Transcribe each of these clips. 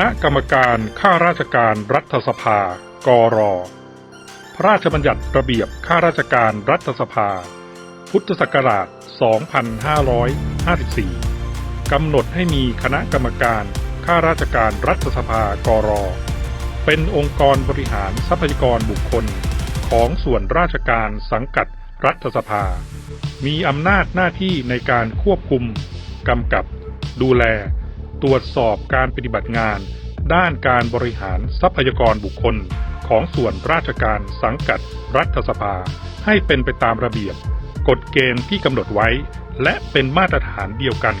ณะกรรมการข้าราชการรัฐสภา กร พระราชบัญญัติระเบียบข้าราชการรัฐสภา พุทธศักราช 2554 กำหนดให้มีคณะกรรมการข้าราชการรัฐสภา กร เป็นองค์กรบริหารทรัพยากรบุคคล ของส่วนราชการสังกัดรัฐสภา มีอำนาจหน้าที่ในการควบคุม กำกับ ดูแล ตรวจสอบการปฏิบัติงาน ด้านการบริหารทรัพยากรบุคคล ของส่วนราชการสังกัดรัฐสภา ให้เป็นไปตามระเบียบ กฎเกณฑ์ที่กำหนดไว้ และเป็นมาตรฐานเดียวกัน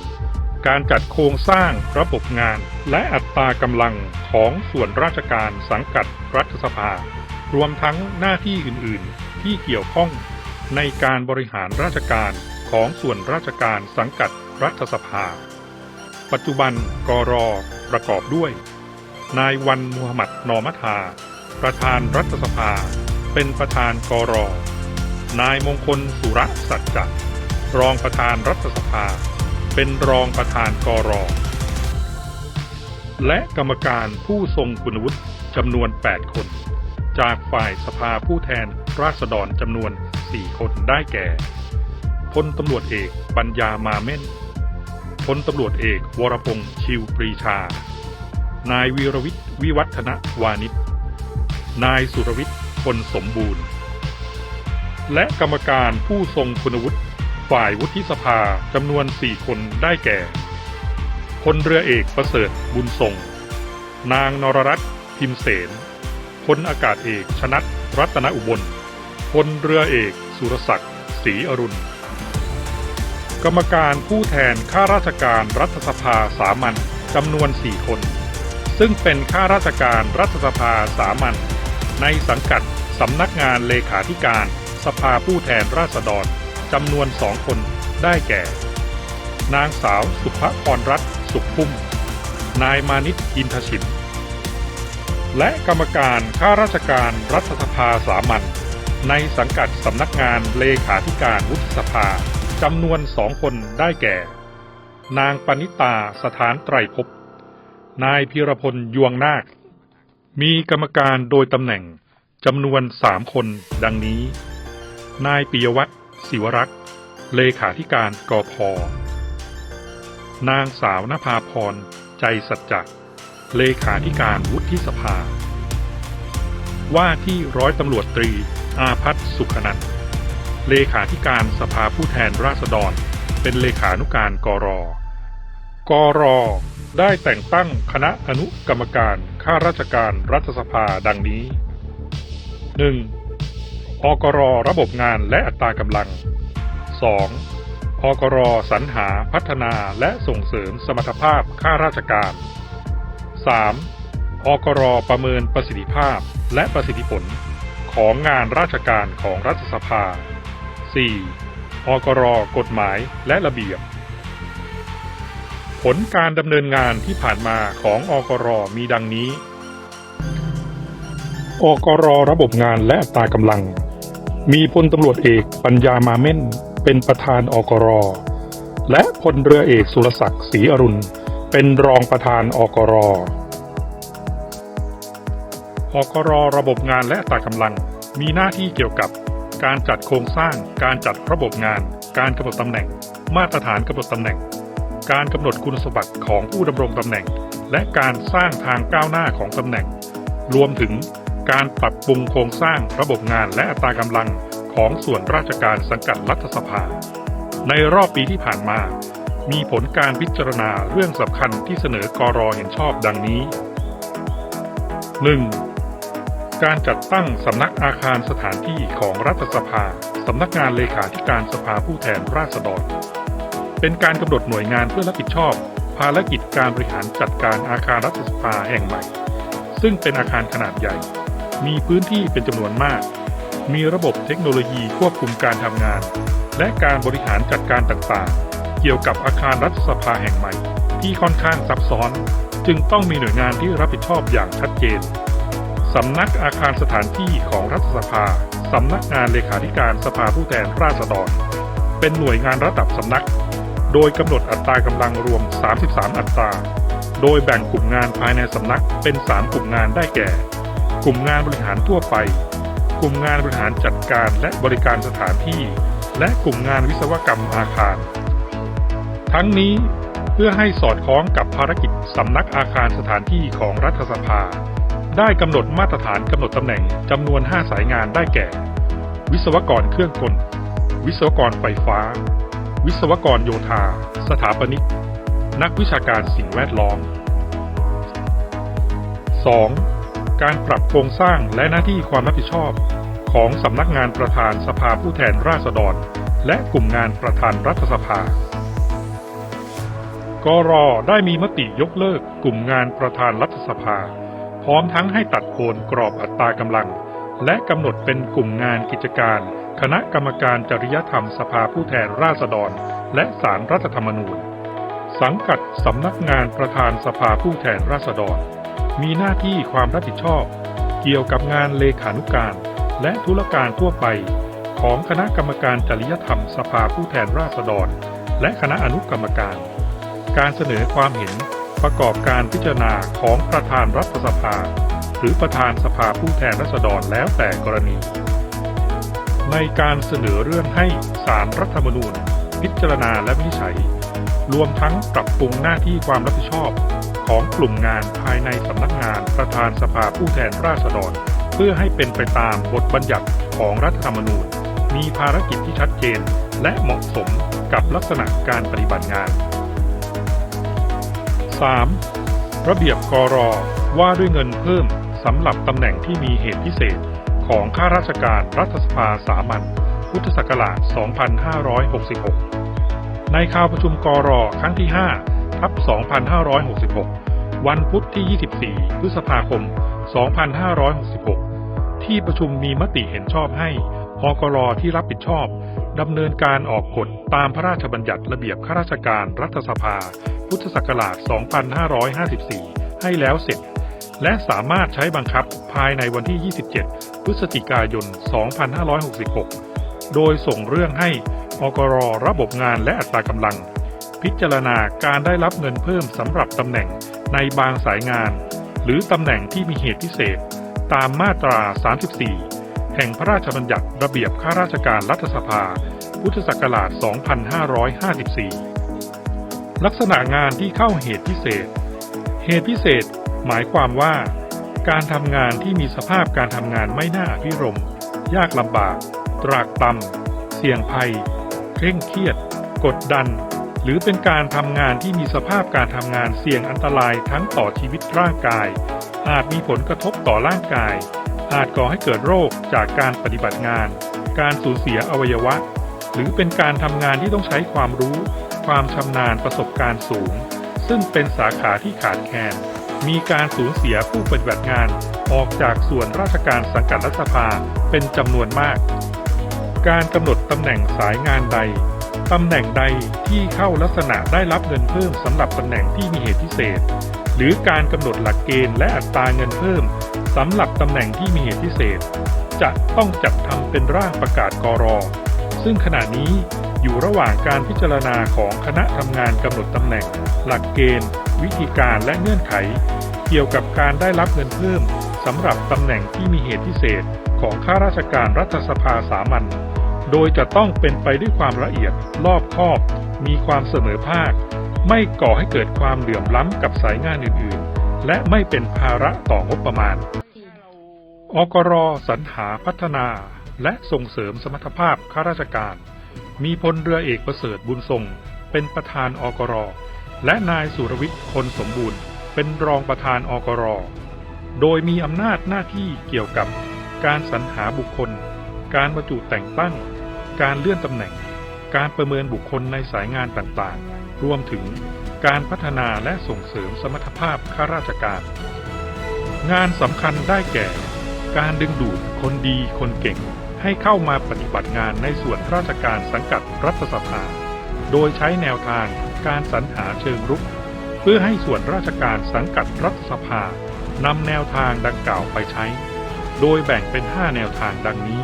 การจัดโครงสร้างระบบงาน และอัตรากำลังของส่วนราชการสังกัดรัฐสภา รวมทั้งหน้าที่อื่น ๆ ที่เกี่ยวข้อง ในการบริหารราชการของส่วนราชการสังกัดรัฐสภา ปัจจุบันกรประกอบด้วย นายวันมูฮัมหมัดนอมัทา ประธานรัฐสภา เป็นประธานกรนายมงคลสุระสัจจะรองประธานรัฐสภา เป็นรองประธานกรและกรรมการผู้ทรงคุณวุฒิจำนวน 8 คน จากฝ่ายสภาผู้แทนราษฎรจำนวน 4 คนได้แก่พลตำรวจเอกปัญญามาเม่น พลตำรวจเอก วรพงษ์ชิวปรีชา นายวีรวิทย์วิวัฒนวานิชนายสุรวิทย์คนสมบูรณ์ และกรรมการผู้ทรงคุณวุฒิฝ่ายวุฒิสภาจำนวน 4 คนได้แก่ พลเรือเอกประเสริฐบุญทรง นางนรรัตน์พิมเสนพลอากาศเอกชนัทรัตนอุบล พลเรือเอกสุรศักดิ์ศรีอรุณ กรรมการผู้แทนข้าราชการรัฐสภาสามัญจำนวน 4 คน ซึ่งเป็นข้าราชการรัฐสภาสามัญในสังกัดสำนักงานเลขาธิการสภาผู้แทนราษฎรจำนวนสองคนได้แก่ นางสาวสุภพรรัตน์สุขพุ่ม นายมานิตอินทชินและกรรมการข้าราชการรัฐสภาสามัญในสังกัดสำนักงานเลขาธิการวุฒิสภา จำนวนสองคนได้แก่ นางปณิตาสถานไตรภพนายพีรพลยวงนาค มีกรรมการโดยตำแหน่งจำนวนสามคนดังนี้ นายปิยวัตรศิวรักษ์ เลขาธิการกอพนางสาวนภาพร ใจสัจจะเลขาธิการวุฒิสภา ว่าที่ร้อยตำรวจตรีอาพัฒน์สุขนันท์ เลขาธิการสภาผู้แทนราษฎร เป็นเลขานุการกรกรได้แต่งตั้งคณะอนุกรรมการข้าราชการรัฐสภาดังนี้ 1. อกรระบบงานและอัตรากำลัง 2. อกรสรรหาพัฒนาและส่งเสริมสมรรถภาพข้าราชการ 3. อกรประเมินประสิทธิภาพและประสิทธิผลของงานราชการของรัฐสภา 4. อกรกฎหมายและระเบียบ ผลการดำเนินงานที่ผ่านมาของอกรมีดังนี้ อกรระบบงานและอัตรากำลัง มีพลตำรวจเอกปัญญามาเม่น เป็นประธานอกร และพลเรือเอกสุรศักดิ์ศรีอรุณ เป็นรองประธานอกรอกรระบบงานและอัตรากำลังมีหน้าที่เกี่ยวกับ การจัดโครงสร้าง การจัดระบบงาน การกำหนดตำแหน่ง มาตรฐานกำหนดตำแหน่ง การกำหนดคุณสมบัติของผู้ดำรงตำแหน่ง และการสร้างทางก้าวหน้าของตำแหน่ง รวมถึงการปรับปรุงโครงสร้างระบบงานและอัตรากำลังของส่วนราชการสังกัดรัฐสภา ในรอบปีที่ผ่านมา มีผลการพิจารณาเรื่องสำคัญที่เสนอกรอเห็นชอบดังนี้ 1. การจัดตั้งสำนักอาคารสถานที่ของรัฐสภา สำนักงานเลขาธิการสภาผู้แทนราษฎร เป็นการกำหนดหน่วยงานเพื่อรับผิดชอบ ภารกิจการบริหารจัดการอาคารรัฐสภาแห่งใหม่ ซึ่งเป็นอาคารขนาดใหญ่ มีพื้นที่เป็นจำนวนมาก มีระบบเทคโนโลยีควบคุมการทำงาน และการบริหารจัดการต่างๆ เกี่ยวกับอาคารรัฐสภาแห่งใหม่ ที่ค่อนข้างซับซ้อน จึงต้องมีหน่วยงานที่รับผิดชอบอย่างชัดเจน สำนักอาคารสถานที่ของรัฐสภา สำนักงานเลขาธิการสภาผู้แทนราษฎร เป็นหน่วยงานระดับสำนัก โดยกำหนดอัตรากำลังรวม 33 อัตรา โดยแบ่งกลุ่มงานภายในสำนักเป็น 3 กลุ่มงานได้แก่ กลุ่มงานบริหารทั่วไป กลุ่มงานบริหารจัดการและบริการสถานที่ และกลุ่มงานวิศวกรรมอาคาร ทั้งนี้เพื่อให้สอดคล้องกับภารกิจสำนักอาคารสถานที่ของรัฐสภา ได้กำหนดมาตรฐานกำหนดตำแหน่งจำนวน 5 สายงานได้แก่ วิศวกรเครื่องกล วิศวกรไฟฟ้า วิศวกรโยธา สถาปนิก นักวิชาการสิ่งแวดล้อม 2. การปรับโครงสร้างและหน้าที่ความรับผิดชอบ ของสำนักงานประธานสภาผู้แทนราษฎร และกลุ่มงานประธานรัฐสภากรได้มีมติยกเลิกกลุ่มงานประธานรัฐสภา พร้อมทั้งให้ตัดโอนกรอบอัตรากำลัง และกำหนดเป็นกลุ่มงานกิจการ คณะกรรมการจริยธรรมสภาผู้แทนราษฎร และสารรัฐธรรมนูญ สังกัดสำนักงานประธานสภาผู้แทนราษฎร มีหน้าที่ความรับผิดชอบ เกี่ยวกับงานเลขานุการ และธุรการทั่วไป ของคณะกรรมการจริยธรรมสภาผู้แทนราษฎร และคณะอนุกรรมการ การเสนอความเห็น ประกอบการพิจารณาของประธานรัฐสภา หรือประธานสภาผู้แทนราษฎรแล้วแต่กรณี ในการเสนอเรื่องให้สารรัฐธรรมนูญ พิจารณาและวินิจฉัย รวมทั้งปรับปรุงหน้าที่ความรับผิดชอบ ของกลุ่มงานภายในสำนักงานประธานสภาผู้แทนราษฎร เพื่อให้เป็นไปตามบทบัญญัติของรัฐธรรมนูญ มีภารกิจที่ชัดเจนและเหมาะสมกับลักษณะการปฏิบัติงาน 3. ระเบียบกรว่าด้วยเงินเพิ่มสำหรับตำแหน่งที่มีเหตุพิเศษของข้าราชการรัฐสภาสามัญพุทธศักราช 2566 ในข่าวประชุมกรครั้งที่ 5 ทับ 2566 วันพุธที่ 24 พฤษภาคม 2566 ที่ประชุมมีมติเห็นชอบให้อกรที่รับผิดชอบดำเนินการออกกฎตามพระราชบัญญัติระเบียบข้าราชการรัฐสภา พุทธศักราช 2554 ให้แล้วเสร็จ และสามารถใช้บังคับภายในวันที่ 27 พฤศจิกายน 2566 โดยส่งเรื่องให้อกรระบบงานและอัตรากำลัง พิจารณาการได้รับเงินเพิ่มสำหรับตำแหน่งในบางสายงาน หรือตำแหน่งที่มีเหตุพิเศษ ตามมาตรา 34 แห่งพระราชบัญญัติระเบียบข้าราชการรัฐสภา พุทธศักราช 2554 ลักษณะงานที่เข้าเหตุพิเศษ เหตุพิเศษ หมายความว่า การทำงานที่มีสภาพการทำงานไม่น่าพิรม ยากลำบาก ตรากตำเสี่ยงภัย เคร่งเครียด กดดัน หรือเป็นการทำงานที่มีสภาพการทำงานเสี่ยงอันตรายทั้งต่อชีวิตร่างกาย อาจมีผลกระทบต่อร่างกาย อาจก่อให้เกิดโรคจากการปฏิบัติงาน การสูญเสียอวัยวะ หรือเป็นการทำงานที่ต้องใช้ความรู้ ความชำนาญประสบการณ์สูง ซึ่งเป็นสาขาที่ขาดแคลน มีการสูญเสียผู้ปฏิบัติงานออกจากส่วนราชการสังกัดรัฐสภาเป็นจำนวนมาก การกำหนดตำแหน่งสายงานใดตำแหน่งใดที่เข้าลักษณะได้รับเงินเพิ่มสำหรับตำแหน่งที่มีเหตุพิเศษ หรือการกำหนดหลักเกณฑ์และอัตราเงินเพิ่มสำหรับตำแหน่งที่มีเหตุพิเศษ จะต้องจัดทำเป็นร่างประกาศกรอ ซึ่งขณะนี้ อยู่ระหว่างการพิจารณาของคณะทำงานกำหนดตำแหน่ง หลักเกณฑ์ วิธีการและเงื่อนไข เกี่ยวกับการได้รับเงินเพิ่มสำหรับตำแหน่งที่มีเหตุพิเศษของข้าราชการรัฐสภาสามัญโดยจะต้องเป็นไปด้วยความละเอียดรอบคอบ มีความเสมอภาค ไม่ก่อให้เกิดความเหลื่อมล้ำกับสายงานอื่นๆ และไม่เป็นภาระต่องบประมาณอกรสรรหาพัฒนา และส่งเสริมสมรรถภาพข้าราชการ มีพลเรือเอกประเสริฐบุญทรง เป็นประธานอกรและนายสุรวิทย์คนสมบูรณ์ เป็นรองประธานอกรโดยมีอำนาจหน้าที่เกี่ยวกับการสรรหาบุคคล การบรรจุแต่งตั้ง การเลื่อนตำแหน่ง การประเมินบุคคลในสายงานต่างๆ รวมถึงการพัฒนาและส่งเสริมสมรรถภาพข้าราชการ งานสำคัญได้แก่ การดึงดูดคนดีคนเก่ง ให้เข้ามาปฏิบัติงานในส่วนราชการสังกัดรัฐสภา โดยใช้แนวทางการสรรหาเชิงรุก เพื่อให้ส่วนราชการสังกัดรัฐสภานำแนวทางดังกล่าวไปใช้ โดยแบ่งเป็น 5 แนวทางดังนี้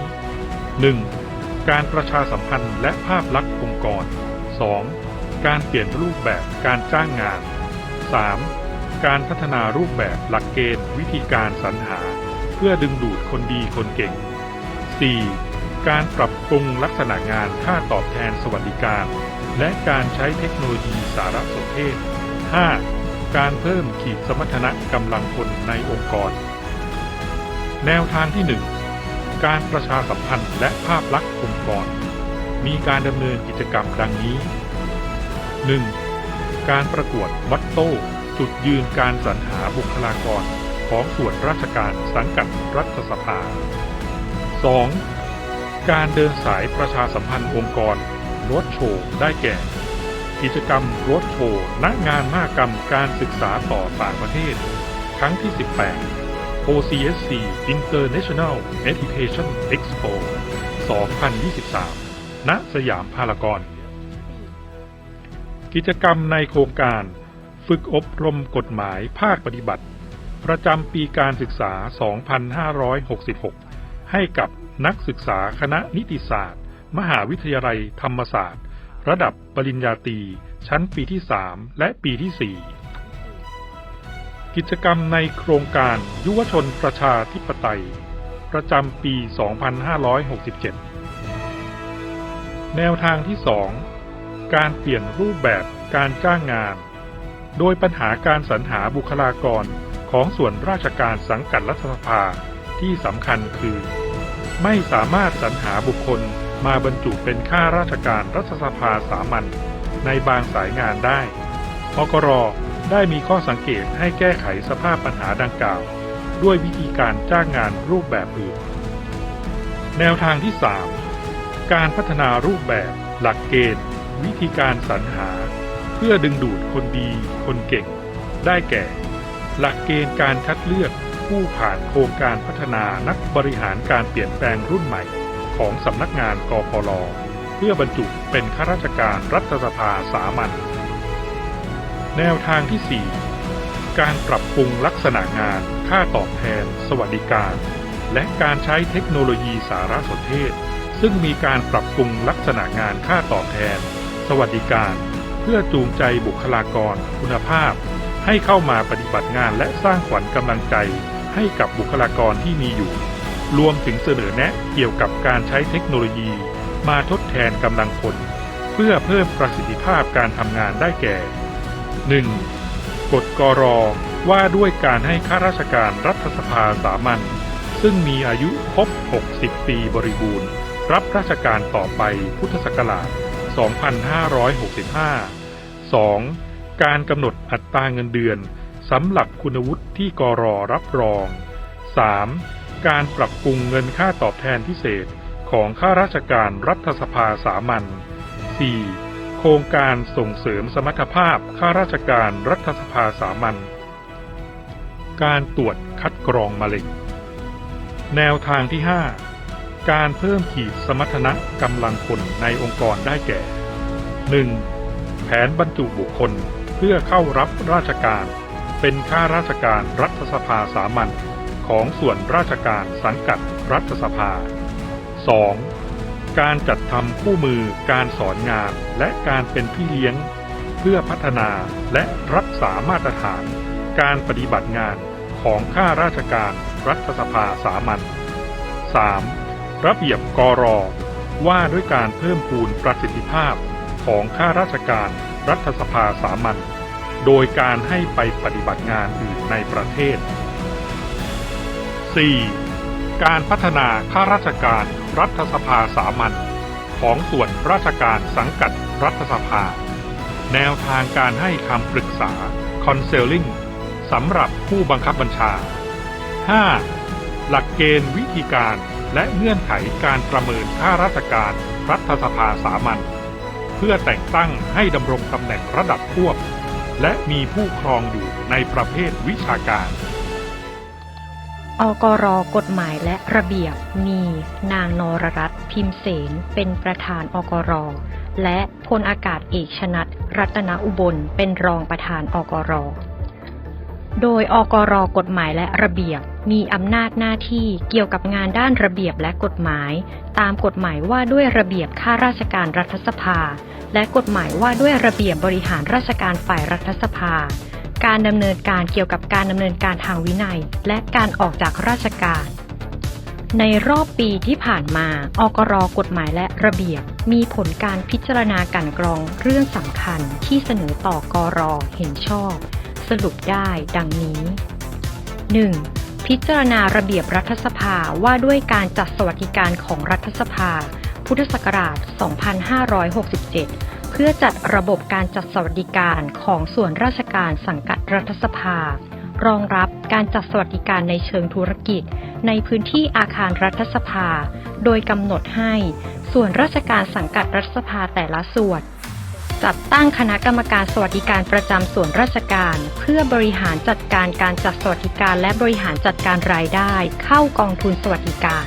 1. การประชาสัมพันธ์และภาพลักษณ์องค์กร 2. การเปลี่ยนรูปแบบการจ้างงาน 3. การพัฒนารูปแบบหลักเกณฑ์วิธีการสรรหา เพื่อดึงดูดคนดีคนเก่ง 4. การปรับปรุงลักษณะงานค่าตอบแทนสวัสดิการ และการใช้เทคโนโลยีสารสนเทศ 5. การเพิ่มขีดสมรรถนะกำลังคนในองค์กร แนวทางที่ 1 การประชาสัมพันธ์และภาพลักษณ์องค์กร มีการดำเนินกิจกรรมดังนี้ 1. การประกวดวัตโต้จุดยืนการสรรหาบุคลากรของส่วนราชการสังกัดรัฐสภา 2. การเดินสายประชาสัมพันธ์องค์กรรถโชว์ได้แก่ กิจกรรมรถโชว์ณงานมหกรรมการศึกษาต่อต่างประเทศ ครั้งที่ 18 OCSC International Education Expo 2023 ณ สยามพารากอน กิจกรรมในโครงการฝึกอบรมกฎหมายภาคปฏิบัติ ประจำปีการศึกษา 2566 ให้กับนักศึกษาคณะนิติศาสตร์ มหาวิทยาลัยธรรมศาสตร์ ระดับปริญญาตรีชั้นปีที่ 3 และปีที่ 4 กิจกรรมในโครงการยุวชนประชาธิปไตย ประจำปี 2567 แนวทางที่ 2 การเปลี่ยนรูปแบบการจ้างงาน โดยปัญหาการสรรหาบุคลากรของส่วนราชการสังกัดรัฐสภาที่สำคัญคือ ไม่สามารถสรรหาบุคคลมาบรรจุเป็นข้าราชการรัฐสภาสามัญในบางสายงานได้อกรได้มีข้อสังเกตให้แก้ไขสภาพปัญหาดังกล่าว ด้วยวิธีการจ้างงานรูปแบบอื่น แนวทางที่ 3 การพัฒนารูปแบบ หลักเกณฑ์ วิธีการสรรหา เพื่อดึงดูดคนดี คนเก่ง ได้แก่ หลักเกณฑ์การคัดเลือก ผู้ผ่านโครงการพัฒนานักบริหารการเปลี่ยนแปลงรุ่นใหม่ ของสำนักงานกพลเพื่อบรรจุเป็นข้าราชการรัฐสภาสามัญแนวทางที่ 4 การปรับปรุงลักษณะงาน ค่าตอบแทน สวัสดิการ และการใช้เทคโนโลยีสารสนเทศ ซึ่งมีการปรับปรุงลักษณะงานค่าตอบแทน สวัสดิการ เพื่อจูงใจบุคลากรคุณภาพ ให้เข้ามาปฏิบัติงานและสร้างขวัญกำลังใจ ให้กับบุคลากรที่มีอยู่ รวมถึงเสนอแนะเกี่ยวกับการใช้เทคโนโลยี มาทดแทนกำลังคน เพื่อเพิ่มประสิทธิภาพการทำงานได้แก่ 1. กฎกรว่าด้วยการให้ข้าราชการรัฐสภาสามัญซึ่งมีอายุครบ 60 ปีบริบูรณ์ รับราชการต่อไปพุทธศักราช 2565 2. การกำหนดอัตราเงินเดือน สำหรับคุณวุฒิที่กรรับรอง 3. การปรับปรุงเงินค่าตอบแทนพิเศษของข้าราชการรัฐสภาสามัญ 4. โครงการส่งเสริมสมรรถภาพข้าราชการรัฐสภาสามัญ การตรวจคัดกรองมะเร็ง แนวทางที่ 5 การเพิ่มขีดสมรรถนะกำลังคนในองค์กรได้แก่ 1. แผนบรรจุบุคคลเพื่อเข้ารับราชการ เป็นข้าราชการรัฐสภาสามัญของส่วนราชการสังกัดรัฐสภา 2. การจัดทำคู่มือการสอนงานและการเป็นพี่เลี้ยง เพื่อพัฒนาและรักษามาตรฐาน การปฏิบัติงานของข้าราชการรัฐสภาสามัญ 3. ระเบียบกรอว่าด้วยการเพิ่มพูนประสิทธิภาพของข้าราชการรัฐสภาสามัญ โดยการให้ไปปฏิบัติงานอื่นในประเทศ 4. การพัฒนาข้าราชการรัฐสภาสามัญของส่วนราชการสังกัดรัฐสภา แนวทางการให้คำปรึกษา Counseling สำหรับผู้บังคับบัญชา 5. หลักเกณฑ์วิธีการและเงื่อนไขการประเมินข้าราชการรัฐสภาสามัญเพื่อแต่งตั้งให้ดำรงตำแหน่งระดับควบ และมีผู้ครองอยู่ในประเภทวิชาการ อกรกฎหมายและระเบียบมีนางนรรัตน์พิมเสนเป็นประธานอกร และพลอากาศเอกชนัดรัตนอุบลเป็นรองประธานอกร โดยอกรกฎหมายและระเบียบ มีอำนาจหน้าที่เกี่ยวกับงานด้านระเบียบและกฎหมาย ตามกฎหมายว่าด้วยระเบียบข้าราชการรัฐสภา และกฎหมายว่าด้วยระเบียบบริหารราชการฝ่ายรัฐสภา การดำเนินการเกี่ยวกับการดำเนินการทางวินัย และการออกจากราชการ ในรอบปีที่ผ่านมา อกรกฎหมายและระเบียบ มีผลการพิจารณากลันกรองเรื่องสำคัญที่เสนอต่อกรเห็นชอบ สรุปได้ดังนี้ 1. พิจารณาระเบียบรัฐสภาว่าด้วยการจัดสวัสดิการของรัฐสภา พุทธศักราช 2567 เพื่อจัดระบบการจัดสวัสดิการของส่วนราชการสังกัดรัฐสภา รองรับการจัดสวัสดิการในเชิงธุรกิจ ในพื้นที่อาคารรัฐสภา โดยกำหนดให้ส่วนราชการสังกัดรัฐสภาแต่ละส่วน จัดตั้งคณะกรรมการสวัสดิการประจำส่วนราชการ เพื่อบริหารจัดการการจัดสวัสดิการและบริหารจัดการรายได้ เข้ากองทุนสวัสดิการ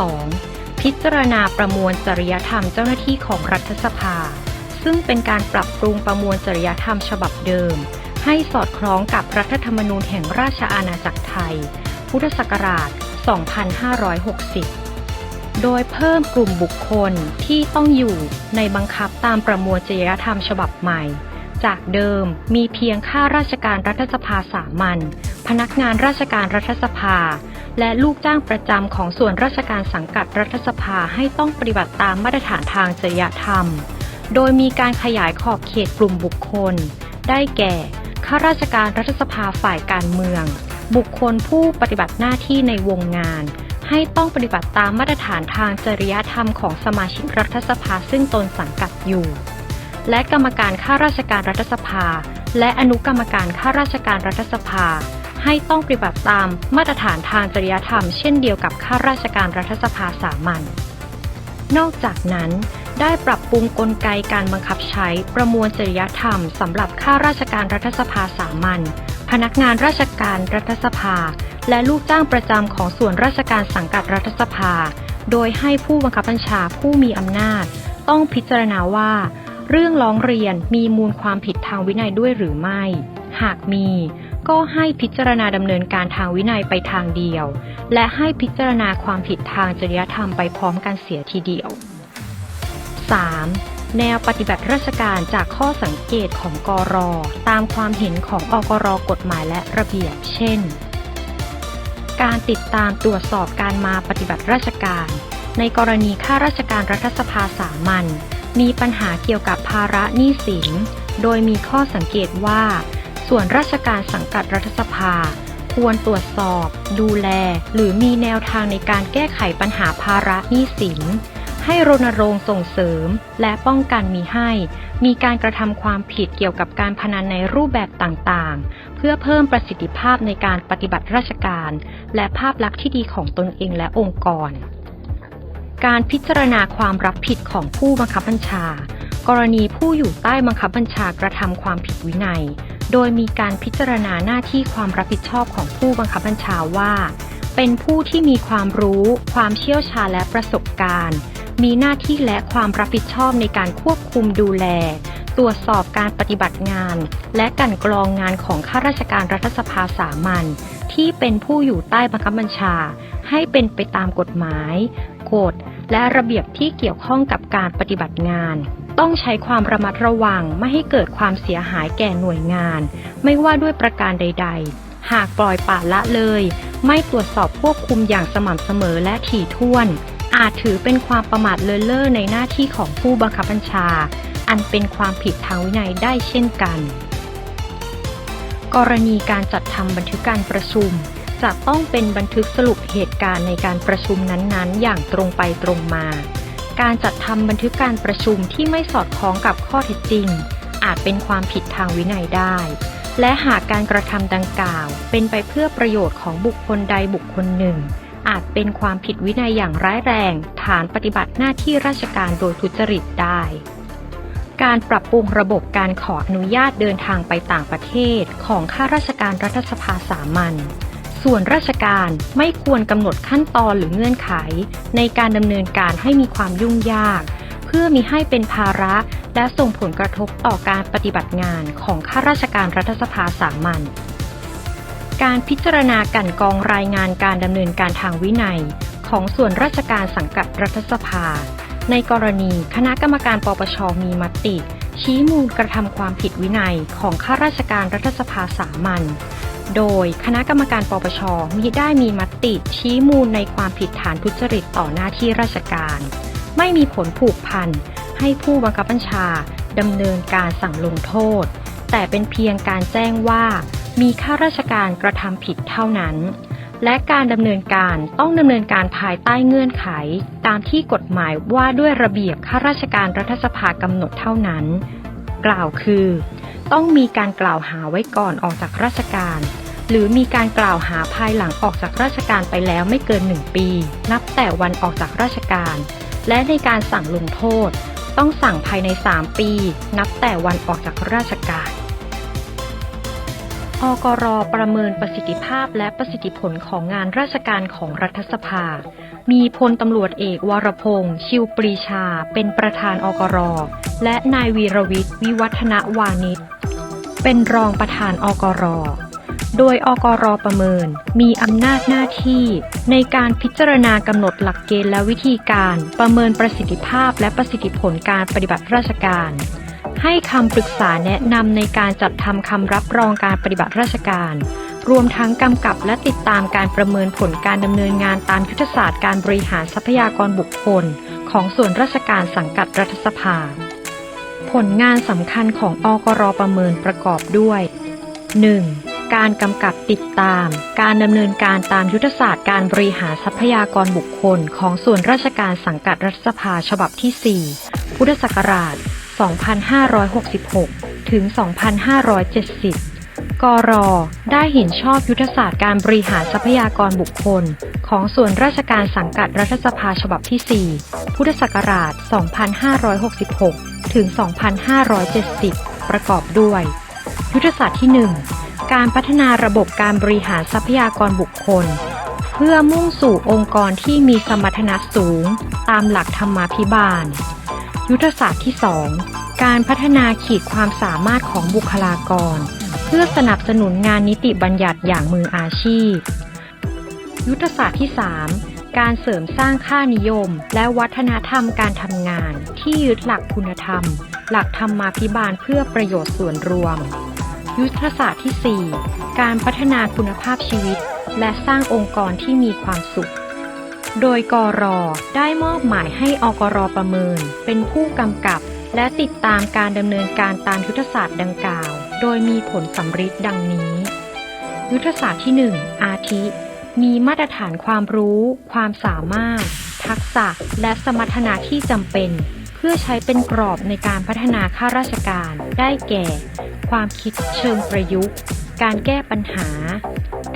2. พิจารณาประมวลจริยธรรมเจ้าหน้าที่ของรัฐสภา ซึ่งเป็นการปรับปรุงประมวลจริยธรรมฉบับเดิม ให้สอดคล้องกับรัฐธรรมนูญแห่งราชอาณาจักรไทย พุทธศักราช 2560 โดยเพิ่มกลุ่มบุคคลที่ต้องอยู่ในบังคับตามประมวลจริยธรรมฉบับใหม่ จากเดิมมีเพียงข้าราชการรัฐสภาสามัญพนักงานราชการรัฐสภา และลูกจ้างประจำของส่วนราชการสังกัดรัฐสภาให้ต้องปฏิบัติตามมาตรฐานทางจริยธรรม โดยมีการขยายขอบเขตกลุ่มบุคคล ได้แก่ข้าราชการรัฐสภาฝ่ายการเมือง บุคคลผู้ปฏิบัติหน้าที่ในวงงาน ให้ต้องปฏิบัติตามมาตรฐานทางจริยธรรมของสมาชิกรัฐสภาซึ่งตนสังกัดอยู่ และกรรมการข้าราชการรัฐสภา และอนุกรรมการข้าราชการรัฐสภา ให้ต้องปฏิบัติตามมาตรฐานทางจริยธรรม เช่นเดียวกับข้าราชการรัฐสภาสามัญนอกจากนั้นได้ปรับปรุงกลไกการบังคับใช้ประมวลจริยธรรมสำหรับข้าราชการรัฐสภาสามัญ พนักงานราชการรัฐสภา และลูกจ้างประจำของส่วนราชการสังกัดรัฐสภา โดยให้ผู้บังคับบัญชาผู้มีอำนาจ ต้องพิจารณาว่า เรื่องร้องเรียนมีมูลความผิดทางวินัยด้วยหรือไม่ หากมี ก็ให้พิจารณาดำเนินการทางวินัยไปทางเดียว และให้พิจารณาความผิดทางจริยธรรมไปพร้อมกันเสียทีเดียว 3. แนวปฏิบัติราชการจากข้อสังเกตของกรอตามความเห็นของอกรกฎหมายและระเบียบ เช่น การติดตามตรวจสอบการมาปฏิบัติราชการ ในกรณีข้าราชการรัฐสภาสามัญมีปัญหาเกี่ยวกับภาระหนี้สิน โดยมีข้อสังเกตว่า ส่วนราชการสังกัดรัฐสภา ควรตรวจสอบ ดูแล หรือมีแนวทางในการแก้ไขปัญหาภาระหนี้สิน ให้รณรงค์ส่งเสริม และป้องกันมีให้ มีการกระทำความผิดเกี่ยวกับการพนันในรูปแบบต่างๆ เพื่อเพิ่มประสิทธิภาพในการปฏิบัติราชการ และภาพลักษณ์ที่ดีของตนเองและองค์กร การพิจารณาความรับผิดของผู้บังคับบัญชา กรณีผู้อยู่ใต้บังคับบัญชากระทำความผิดวินัย โดยมีการพิจารณาหน้าที่ความรับผิดชอบของผู้บังคับบัญชาว่า เป็นผู้ที่มีความรู้ ความเชี่ยวชาญและประสบการณ์ มีหน้าที่และความรับผิดชอบในการควบคุมดูแล ตรวจสอบการปฏิบัติงาน และกันกรองงานของข้าราชการรัฐสภาสามัญที่เป็นผู้อยู่ใต้บังคับบัญชา ให้เป็นไปตามกฎหมาย กฎ และระเบียบที่เกี่ยวข้องกับการปฏิบัติงาน ต้องใช้ความระมัดระวังไม่ให้เกิดความเสียหายแก่หน่วยงาน ไม่ว่าด้วยประการใด ๆ หากปล่อยปละละเลย ไม่ตรวจสอบควบคุมอย่างสม่ำเสมอและถี่ถ้วน อาจถือเป็นความประมาทเลินเล่อในหน้าที่ของผู้บังคับบัญชา อันเป็นความผิดทางวินัยได้เช่นกัน กรณีการจัดทำบันทึกการประชุม จะต้องเป็นบันทึกสรุปเหตุการณ์ในการประชุมนั้นๆ อย่างตรงไปตรงมา การจัดทำบันทึกการประชุมที่ไม่สอดคล้องกับข้อเท็จจริง อาจเป็นความผิดทางวินัยได้และหากการกระทำดังกล่าว เป็นไปเพื่อประโยชน์ของบุคคลใดบุคคลหนึ่ง อาจเป็นความผิดวินัยอย่างร้ายแรง ฐานปฏิบัติหน้าที่ราชการโดยทุจริตได้ การปรับปรุงระบบการขออนุญาตเดินทางไปต่างประเทศของข้าราชการรัฐสภาสามัญส่วนราชการไม่ควรกำหนดขั้นตอนหรือเงื่อนไข ในการดำเนินการให้มีความยุ่งยาก เพื่อมีให้เป็นภาระและส่งผลกระทบต่อการปฏิบัติงานของข้าราชการรัฐสภาสามัญ การพิจารณากันกองรายงานการดำเนินการทางวินัย ของส่วนราชการสังกัดรัฐสภา ในกรณีคณะกรรมการปปชมีมติ ชี้มูลกระทำความผิดวินัยของข้าราชการรัฐสภาสามัญโดยคณะกรรมการปปชมิได้มีมติชี้มูลในความผิดฐานทุจริตต่อหน้าที่ราชการ ไม่มีผลผูกพันให้ผู้บังคับบัญชาดำเนินการสั่งลงโทษ แต่เป็นเพียงการแจ้งว่า มีข้าราชการกระทำผิดเท่านั้น และการดำเนินการต้องดำเนินการภายใต้เงื่อนไข ตามที่กฎหมายว่าด้วยระเบียบข้าราชการรัฐสภากำหนดเท่านั้น กล่าวคือ ต้องมีการกล่าวหาไว้ก่อนออกจากราชการหรือมีการกล่าวหาภายหลังออกจากราชการไปแล้วไม่เกินหนึ่งปี นับแต่วันออกจากราชการ และในการสั่งลงโทษ ต้องสั่งภายใน 3 ปี นับแต่วันออกจากราชการ อกรประเมินประสิทธิภาพและประสิทธิผลของงานราชการของรัฐสภา มีพลตำรวจเอกวรพงษ์ชิวปรีชา เป็นประธานอกร และนายวีรวิทย์วิวัฒนวานิชเป็นรองประธานอกร โดยอกรประเมิน มีอำนาจหน้าที่ในการพิจารณากำหนดหลักเกณฑ์และวิธีการประเมินประสิทธิภาพและประสิทธิผลการปฏิบัติราชการ ให้คำปรึกษาแนะนำในการจัดทำคำรับรองการปฏิบัติราชการ รวมทั้งกำกับและติดตามการประเมินผลการดำเนินงานตามยุทธศาสตร์การบริหารทรัพยากรบุคคล ของส่วนราชการสังกัดรัฐสภา ผลงานสำคัญของอกรประเมินประกอบด้วย 1. การกำกับติดตาม การดำเนินการตามยุทธศาสตร์การบริหารทรัพยากรบุคคล ของส่วนราชการสังกัดรัฐสภาฉบับที่ 4 พุทธศักราช 2566 ถึง 2570 กรได้เห็นชอบยุทธศาสตร์การบริหารทรัพยากรบุคคล ของส่วนราชการสังกัดรัฐสภาฉบับที่ 4 พุทธศักราช 2566 ถึง 2570 ประกอบด้วย ยุทธศาสตร์ที่ 1 การพัฒนาระบบการบริหารทรัพยากรบุคคลเพื่อมุ่งสู่องค์กรที่มีสมรรถนะสูง ตามหลักธรรมาภิบาล ยุทธศาสตร์ที่ 2 การพัฒนาขีดความสามารถของบุคลากร เพื่อสนับสนุนงานนิติบัญญัติอย่างมืออาชีพ ยุทธศาสตร์ที่ 3 การเสริมสร้างค่านิยม และวัฒนธรรมการทำงาน ที่ยึดหลักคุณธรรม หลักธรรมาภิบาลเพื่อประโยชน์ส่วนรวม ยุทธศาสตร์ที่ 4 การพัฒนาคุณภาพชีวิต และสร้างองค์กรที่มีความสุข โดยกรได้มอบหมายให้อกรประเมิน เป็นผู้กำกับ และติดตามการดำเนินการตามยุทธศาสตร์ดังกล่าว โดยมีผลสำฤทธิ์ดังนี้ ยุทธศาสตร์ที่ 1 อาทิ มีมาตรฐานความรู้ ความสามารถ ทักษะ และสมรรถนะที่จำเป็น เพื่อใช้เป็นกรอบในการพัฒนาข้าราชการ ได้แก่ ความคิดเชิงประยุกต์ การแก้ปัญหา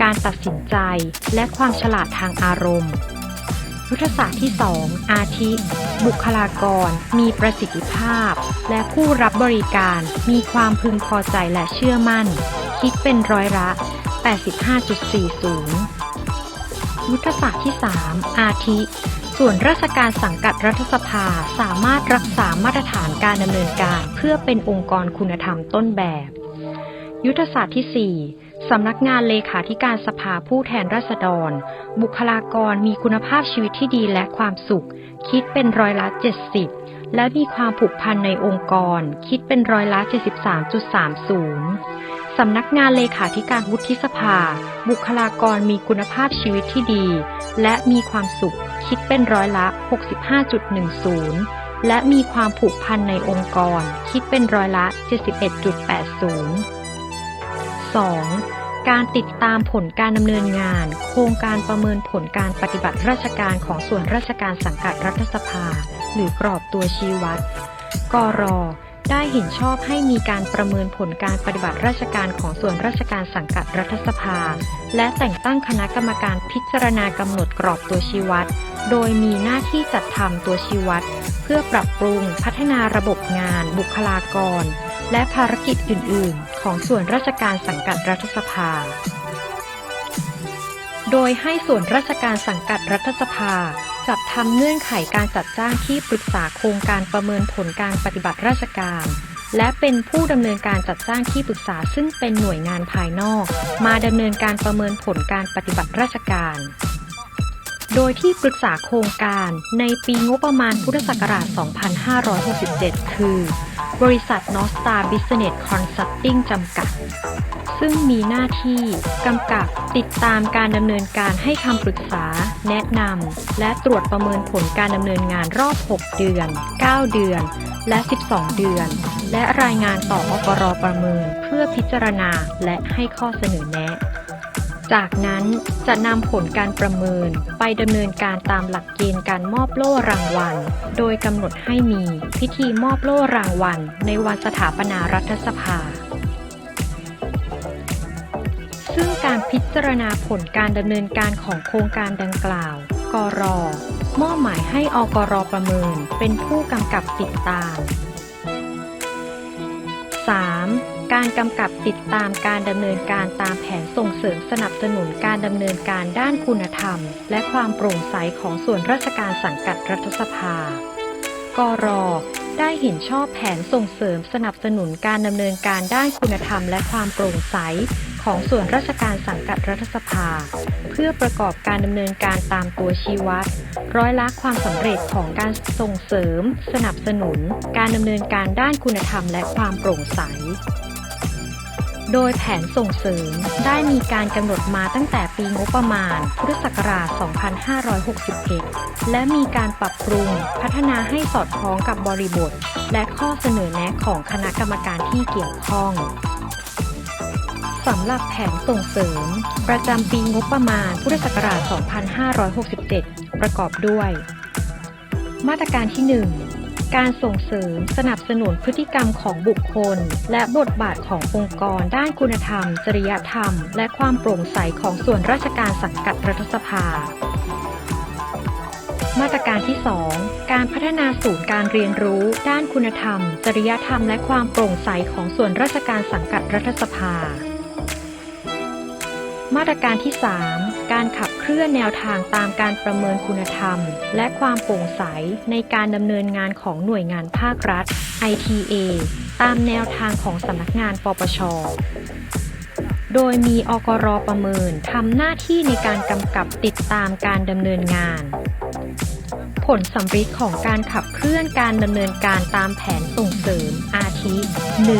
การตัดสินใจ และความฉลาดทางอารมณ์ ยุทธศาสตร์ที่ 2 อาทิ บุคลากร มีประสิทธิภาพ และผู้รับบริการ มีความพึงพอใจและเชื่อมั่น คิดเป็นร้อยละ 85.40 ยุทธศาสตร์ที่ 3 อาทิ ส่วนราชการสังกัดรัฐสภาสามารถรักษามาตรฐานการดำเนินการ เพื่อเป็นองค์กรคุณธรรมต้นแบบ ยุทธศาสตร์ที่ 4 สำนักงานเลขาธิการสภาผู้แทนราษฎร บุคลากรมีคุณภาพชีวิตที่ดีและความสุข คิดเป็นร้อยละ 70 และมีความผูกพันในองค์กร คิดเป็นร้อยละ 73.30 สำนักงานเลขาธิการวุฒิสภา บุคลากรมีคุณภาพชีวิตที่ดี และมีความสุข คิดเป็นร้อยละ 65.10 และมีความผูกพันในองค์กร คิดเป็นร้อยละ 71.80 2. การติดตามผลการดำเนินงาน โครงการประเมินผลการปฏิบัติราชการของส่วนราชการสังกัดรัฐสภา หรือกรอบตัวชี้วัด กรได้เห็นชอบให้มีการประเมินผลการปฏิบัติราชการของส่วนราชการสังกัดรัฐสภา และแต่งตั้งคณะกรรมการพิจารณากำหนดกรอบตัวชี้วัด โดยมีหน้าที่จัดทำตัวชี้วัด เพื่อปรับปรุงพัฒนาระบบงาน บุคลากร และภารกิจอื่น ๆ ของส่วนราชการสังกัดรัฐสภา โดยให้ส่วนราชการสังกัดรัฐสภา จัดทำเงื่อนไขการจัดจ้างที่ปรึกษาโครงการประเมินผลการปฏิบัติราชการ และเป็นผู้ดำเนินการจัดจ้างที่ปรึกษาซึ่งเป็นหน่วยงานภายนอก มาดำเนินการประเมินผลการปฏิบัติราชการโดยที่ปรึกษาโครงการในปีงบประมาณพุทธศักราช 2567 คือ บริษัท n o s t a r Business Consulting จำกัด ซึ่งมีหน้าที่กำกับติดตามการดำเนินการให้คำปรึกษา แนะนำและตรวจประเมินผลการดำเนินงานรอบ 6 เดือน 9 เดือน และ 12 เดือน และรายงานต่ออกรประเมินเพื่อพิจารณาและให้ข้อเสนอแนะ จากนั้นจะนำผลการประเมินไปดำเนินการตามหลักเกณฑ์การมอบโล่รางวัล โดยกำหนดให้มีพิธีมอบโล่รางวัล ในวันสถาปนารัฐสภา ซึ่งการพิจารณาผลการดำเนินการของโครงการดังกล่าว กรมอบหมายให้อกรประเมินเป็นผู้กำกับติดตาม 3. การกำกับติดตามการดำเนินการตามแผนส่งเสริมสนับสนุนการดำเนินการด้านคุณธรรม และความโปร่งใสของส่วนราชการสังกัดรัฐสภากรได้เห็นชอบแผนส่งเสริมสนับสนุนการดำเนินการด้านคุณธรรมและความโปร่งใส ของส่วนราชการสังกัดรัฐสภา เพื่อประกอบการดำเนินการตามตัวชี้วัด ร้อยละความสำเร็จของการส่งเสริม สนับสนุน การดำเนินการด้านคุณธรรมและความโปร่งใส โดยแผนส่งเสริมได้มีการกำหนดมาตั้งแต่ปีงบประมาณ พุทธศักราช 2561 และมีการปรับปรุงพัฒนาให้สอดคล้องกับบริบท และข้อเสนอแนะของคณะกรรมการที่เกี่ยวข้องสำหรับแผนส่งเสริม ประจำปีงบประมาณ พุทธศักราช 2567 ประกอบด้วย มาตรการที่ 1 การส่งเสริมสนับสนุนพฤติกรรมของบุคคล และบทบาทขององค์กร ด้านคุณธรรม จริยธรรม และความโปร่งใสของส่วนราชการสังกัดรัฐสภา มาตรการที่ 2 การพัฒนาศูนย์การเรียนรู้ ด้านคุณธรรม จริยธรรม และความโปร่งใสของส่วนราชการสังกัดรัฐสภา มาตรการที่ 3 การขับ เคลื่อนแนวทางตามการประเมินคุณธรรม และความโปร่งใสในการดำเนินงานของหน่วยงานภาครัฐ ITA ตามแนวทางของสำนักงานปปช โดยมีอกรประเมินทำหน้าที่ในการกำกับติดตามการดำเนินงาน ผลสำฤทธิ์ของการขับเคลื่อนการดำเนินการตามแผนส่งเสริมอาทิ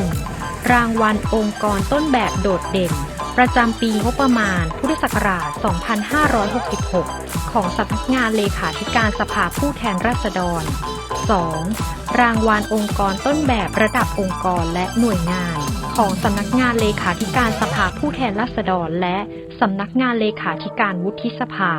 1. รางวัลองค์กรต้นแบบโดดเด่น ประจำปีงบประมาณ พุทธศักราช 2566 ของสำนักงานเลขาธิการสภาผู้แทนราษฎร 2. รางวัลองค์กรต้นแบบระดับองค์กรและหน่วยงาน ของสำนักงานเลขาธิการสภาผู้แทนราษฎร และสำนักงานเลขาธิการวุฒิสภา